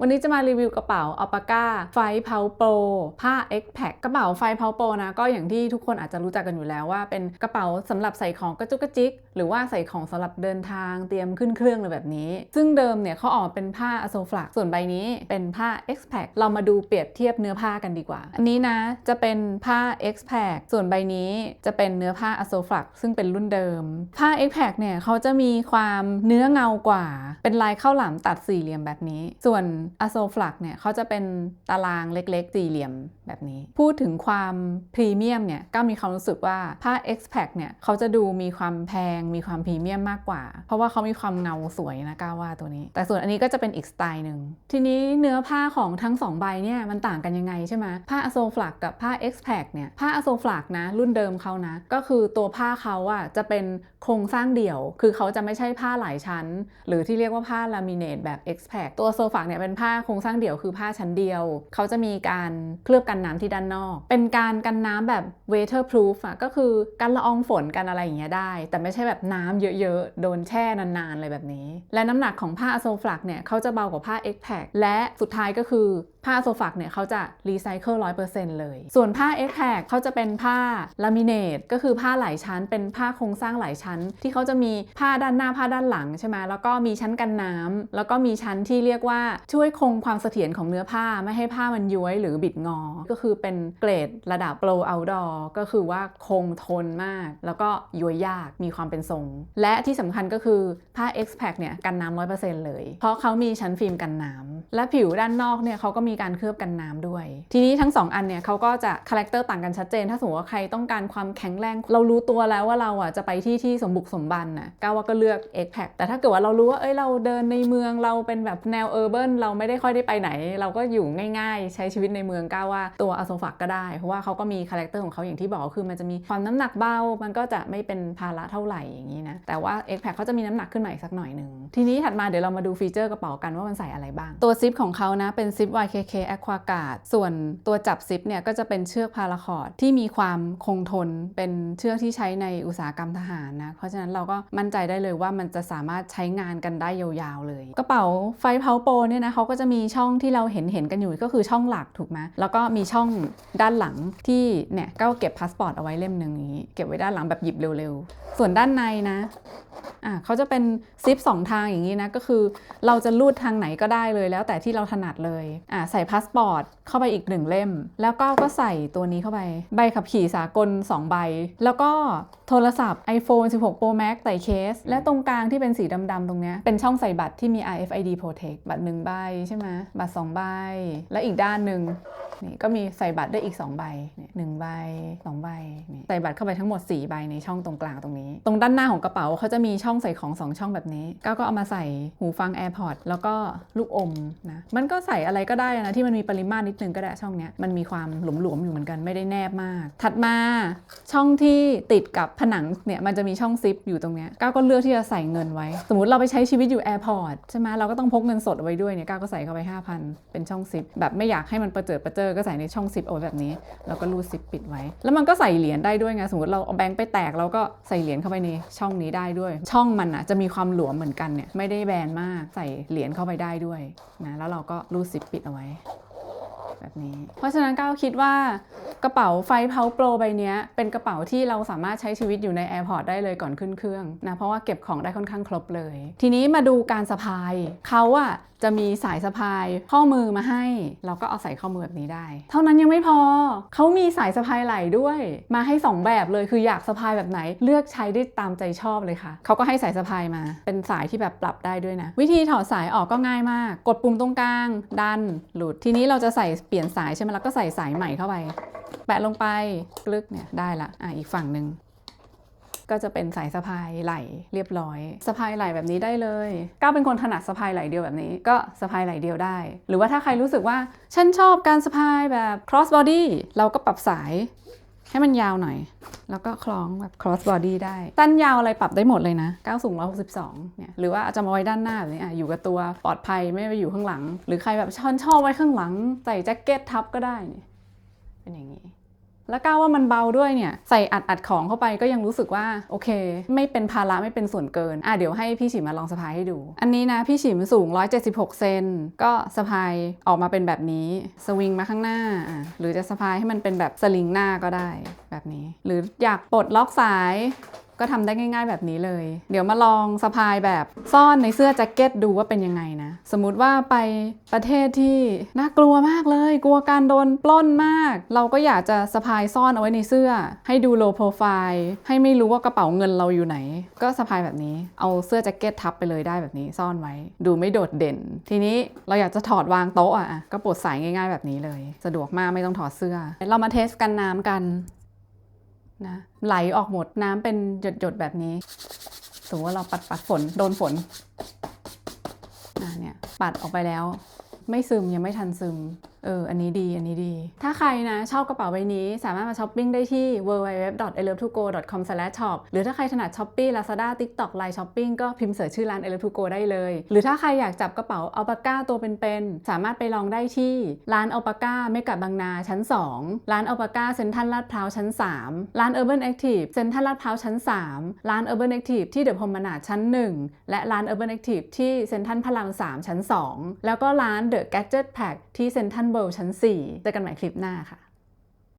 วันนี้จะมารีวิวกระเป๋าอัลปาก้าไฟเพาโปรผ้า X Pack กระเป๋าไฟเพาโปรนะก็อย่างที่ทุกคนอาจจะรู้จักกันอยู่แล้วว่า เป็นกระเป๋าสำหรับใส่ของกระจุกกระจิก หรือว่าใส่ของสำหรับเดินทางเตรียมขึ้นเครื่องอะไรแบบนี้ ซึ่งเดิมเนี่ยเขาออกเป็นผ้าอโซฟลักส่วนใบนี้เป็นผ้า X Pack เรามาดูเปรียบเทียบเนื้อผ้ากันดีกว่า อันนี้นะจะเป็นผ้า X Pack ส่วนใบนี้จะเป็นเนื้อผ้าอโซฟลักซึ่งเป็นรุ่นเดิม ผ้า X Pack เนี่ยเขาจะมีความเนื้อเงากว่า เป็นลายข้าวหลามตัดสี่เหลี่ยมแบบนี้ ส่วนอโซฟลักเนี่ยเขาจะเป็นตารางเล็กๆสี่เหลี่ยมแบบนี้ พูดถึงความพรีเมียมเนี่ยก็มีความรู้สึกว่าผ้า X Pack เนี่ยเขาจะดูมีความแพงมีความพรีเมียมมากกว่า เพราะว่าเขามีความเงาสวยนะก้าว่าตัวนี้ แต่ส่วนอันนี้ก็จะเป็นอีกสไตล์หนึ่งทีนี้เนื้อผ้าของทั้งสองใบเนี่ยมันต่างกันยังไงใช่ไหมผ้าอโซฟลักกับผ้า X Pack เนี่ยผ้าอโซฟลักนะรุ่นเดิมเขานะ ก็คือตัวผ้าเขาอะจะเป็นโครงสร้างเดี่ยว คือเขาจะไม่ใช่ผ้าหลายชั้น หรือที่เรียกว่าผ้าลามิเนตแบบ X Pack ตัวโซฟลักเนี่ยเป็นผ้าโครงสร้างเดี่ยวคือผ้าชั้นเดียว เขาจะมีการเคลือบกันน้ำที่ด้านนอก เป็นการกันน้ำแบบ waterproof อะก็คือกันละอองฝนกันอะไรอย่างเงี้ยได้ แต่ไม่ใช่แบบน้ำเยอะๆ โดนแช่นานๆอะไรแบบนี้ และน้ำหนักของผ้าอโซฟลักเนี่ยเขาจะเบากว่าผ้า X Pack และสุดท้ายก็คือ ผ้าโซฟักเนี่ยเขาจะรีไซเคิล100%เลย ส่วนผ้า X Pack เขาจะเป็นผ้าลามิเนตก็คือผ้าหลายชั้น เป็นผ้าโครงสร้างหลายชั้น ที่เขาจะมีผ้าด้านหน้าผ้าด้านหลังใช่ไหมแล้วก็มีชั้นกันน้ำแล้วก็มีชั้นที่เรียกว่าช่วยคงความเสถียรของเนื้อผ้าไม่ให้ผ้ามันย้วยหรือบิดงอ ก็คือเป็นเกรดระดับโปรเอาดอร์ก็คือว่าคงทนมาก แล้วก็ย้วยยากมีความเป็นทรง และที่สำคัญก็คือผ้า X Pack เนี่ยกันน้ำ100%เลย เพราะเขามีชั้นฟิล์มกันน้ำและผิวด้านนอกเนี่ยเขาก็มีการเคลือบกันน้ำด้วย ทีนี้ทั้ง 2 อันเนี่ยเขาก็จะคาแรคเตอร์ต่างกันชัดเจน ถ้าสมมติว่าใครต้องการความแข็งแรง เรารู้ตัวแล้วว่าเราอะจะไปที่ที่สมบุกสมบันน่ะก้าวว่าก็เลือก X Pack แต่ถ้าเกิดว่าเรารู้ว่าเอ้ยเราเดินในเมืองเราเป็นแบบแนวเออร์เบิร์นเราไม่ได้ค่อยได้ไปไหน เราก็อยู่ง่ายๆ ใช้ชีวิตในเมืองก้าวว่าตัวอโซฟักก็ได้ เพราะว่าเขาก็มีคาแรคเตอร์ของเขาอย่างที่บอกคือมันจะมีความน้ำหนักเบา มันก็จะไม่เป็นภาระเท่าไหร่อย่างนี้นะแต่ว่า X Pack เขาจะมีน้ำหนักขึ้นมาอีกสักหน่อยหนึ่งทีนี้ถัดมาเดี๋ยวเรามาดูฟีเจอร์กระเป๋ากันว่ามันใส่อะไรบ้างตัวซิปของเขานะเป็นซิป YK Aqua Guard ส่วนตัวจับซิปเนี่ยก็จะเป็นเชือกพาราคอร์ดที่มีความคงทนเป็นเชือกที่ใช้ในอุตสาหกรรมทหารนะ เพราะฉะนั้นเราก็มั่นใจได้เลยว่ามันจะสามารถใช้งานกันได้ยาวๆเลย กระเป๋าไฟเพาโปเนี่ยนะเขาก็จะมีช่องที่เราเห็นเห็นกันอยู่ก็คือช่องหลักถูกไหมแล้วก็มีช่องด้านหลังที่เนี่ยก็เก็บพาสปอร์ตเอาไว้เล่มหนึ่งอย่างนี้ เก็บไว้ด้านหลังแบบหยิบเร็วๆ ส่วนด้านในนะอะเขาจะเป็นซิปสองทางอย่างนี้นะก็คือเราจะลูดทางไหนก็ได้เลยแล้วแต่ที่เราถนัดเลยอะใส่พาสปอร์ตเข้าไปอีกหนึ่งเล่ม แล้วก็ก็ใส่ตัวนี้เข้าไป ใบขับขี่สากล 2 ใบ แล้วก็โทรศัพท์ iPhone 16 Pro Max ใส่เคส และตรงกลางที่เป็นสีดำๆตรงเนี้ยเป็นช่องใส่บัตรที่มี RFID Protect บัตร1ใบใช่ไหมบัตร2ใบและอีกด้านหนึ่ง นี่ก็มีใส่บัตรได้อีก2ใบหนึ่งใบ2ใบนี่ใส่บัตรเข้าไปทั้งหมด 4 ใบในช่องตรงกลางตรงนี้ ตรงด้านหน้าของกระเป๋าเขาจะมีช่องใส่ของ 2 ช่องแบบนี้ก้าวก็เอามาใส่หูฟัง AirPod แล้วก็ลูกอมนะมันก็ใส่อะไรก็ได้นะที่มันมีปริมาตรนิดนึงก็ได้ช่องเนี้ยมันมีความหลวมๆอยู่เหมือนกันไม่ได้แนบมาก ถัดมาช่องที่ติดกับผนังเนี่ยมันจะมีช่องซิปอยู่ตรงเนี้ยก้าวก็เลือกที่จะใส่เงินไว้ สมมติเราไปใช้ชีวิตอยู่แอร์พอร์ตใช่ไหมเราก็ต้องพกเงินสดเอาไว้ด้วยเนี่ยก้าวก็ใส่เข้าไป 5,000 เป็นช่องซิปแบบไม่อยากให้มันประเจิดประเจอก็ใส่ในช่องซิปเอาไว้แบบนี้ แล้วก็รูดซิปปิดไว้ แล้วมันก็ใส่เหรียญได้ด้วยไง สมมติเราเอาแบงค์ไปแตกเราก็ใส่เหรียญเข้าไปในช่องนี้ได้ด้วย ช่องมันอะจะมีความหลวมเหมือนกันเนี่ย ไม่ได้แบนมาก ใส่เหรียญเข้าไปได้ด้วยนะ แล้วเราก็รูดซิปปิดเอาไว้แบบนี้ เพราะฉะนั้นก้าวคิดว่ากระเป๋าไฟเพาโปรใบเนี้ยเป็นกระเป๋าที่เราสามารถใช้ชีวิตอยู่ในแอร์พอร์ตได้เลยก่อนขึ้นเครื่องนะเพราะว่าเก็บของได้ค่อนข้างครบเลย ทีนี้มาดูการสะพายเขาอะจะมีสายสะพายข้อมือมาให้ เราก็เอาใส่ข้อมือแบบนี้ได้ เท่านั้นยังไม่พอ เขามีสายสะพายไหล่ด้วย มาให้ 2 แบบเลยคืออยากสะพายแบบไหน เลือกใช้ได้ตามใจชอบเลยค่ะ เขาก็ให้สายสะพายมา เป็นสายที่แบบปรับได้ด้วยนะ วิธีถอดสายออกก็ง่ายมาก กดปุ่มตรงกลาง ดัน หลุด ทีนี้เราจะใส่เปลี่ยนสายใช่ไหมแล้วก็ใส่สายใหม่เข้าไป แปะลงไปกลึกเนี่ยได้ละอะอีกฝั่งหนึ่ง ก็จะเป็นสายสะพายไหล่เรียบร้อยสะพายไหล่แบบนี้ได้เลยก้าวเป็นคนถนัดสะพายไหล่เดียวแบบนี้ ก็สะพายไหล่เดียวได้ หรือว่าถ้าใครรู้สึกว่าฉันชอบการสะพายแบบ cross body เราก็ปรับสายให้มันยาวหน่อย แล้วก็คล้องแบบ cross body ได้ สั้นยาวอะไรปรับได้หมดเลยนะ ก้าวสูง 162 เนี่ย หรือว่าจะมาไว้ด้านหน้าแบบนี้อะอยู่กับตัวปลอดภัยไม่ไปอยู่ข้างหลัง หรือใครแบบชอนชอบไว้ข้างหลัง ใส่แจ็คเก็ตทับก็ได้เนี่ยเป็นอย่างนี้ แล้วก้าวว่ามันเบาด้วยเนี่ยใส่อัดอัดของเข้าไปก็ยังรู้สึกว่าโอเค ไม่เป็นภาระไม่เป็นส่วนเกินอะเดี๋ยวให้พี่ฉิมมาลองสะพายให้ดู อันนี้นะพี่ฉิมสูง 176 เซนก็สะพายออกมาเป็นแบบนี้สวิงมาข้างหน้าอะหรือจะสะพายให้มันเป็นแบบสลิงหน้าก็ได้แบบนี้ หรืออยากปลดล็อกสาย ก็ทำได้ง่าย ๆ แบบนี้เลย เดี๋ยวมาลองสะพายแบบซ่อนในเสื้อแจ็คเก็ตดูว่าเป็นยังไงนะ สมมุติว่าไปประเทศที่น่ากลัวมากเลย กลัวการโดนปล้นมาก เราก็อยากจะสะพายซ่อนเอาไว้ในเสื้อ ให้ดูโลโปรไฟล์ให้ไม่รู้ว่ากระเป๋าเงินเราอยู่ไหน ก็สะพายแบบนี้เอาเสื้อแจ็คเก็ตทับไปเลยได้แบบนี้ซ่อนไว้ ดูไม่โดดเด่น ทีนี้เราอยากจะถอดวางโต๊ะอะอะก็ปลดสายง่าย ๆ แบบนี้เลย สะดวกมากไม่ต้องถอดเสื้อ เรามาเทสกันน้ำกัน นะไหลออกหมดน้ำเป็นหยดๆแบบนี้สมมติว่าเราปัดปัดฝนโดนฝนนะเนี่ยปัดออกไปแล้ว ไม่ซึมยังไม่ทันซึม เออ อันนี้ดี อันนี้ดี ถ้าใครนะ ชอบกระเป๋าใบนี้ สามารถมาช้อปปิ้งได้ที่ www.elev2go.com/shop หรือถ้าใครถนัด Shopee Lazada TikTok Line Shopping ก็พิมพ์เสิร์ชชื่อร้าน elev 2 go ได้เลย หรือถ้าใครอยากจับกระเป๋าอัลปาก้าตัวเป็นๆ สามารถไปลองได้ที่ร้านอัลปาก้าเมกะบางนาชั้น 2 ร้านอัลปาก้าเซ็นทรัลลาดพร้าวชั้น 3 ร้าน Urban Active เซ็นทรัลลาดพร้าวชั้น 3 ร้าน Urban Active ที่เดอะพรมนาดชั้น 1 และร้าน Urban Active ที่เซ็นทรัลพระราม3ชั้น 2 แล้วก็ร้าน The Gadget Pack ที่เซ็นทรัลเวิลด์ชั้น 4 เจอกันใหม่คลิปหน้าค่ะ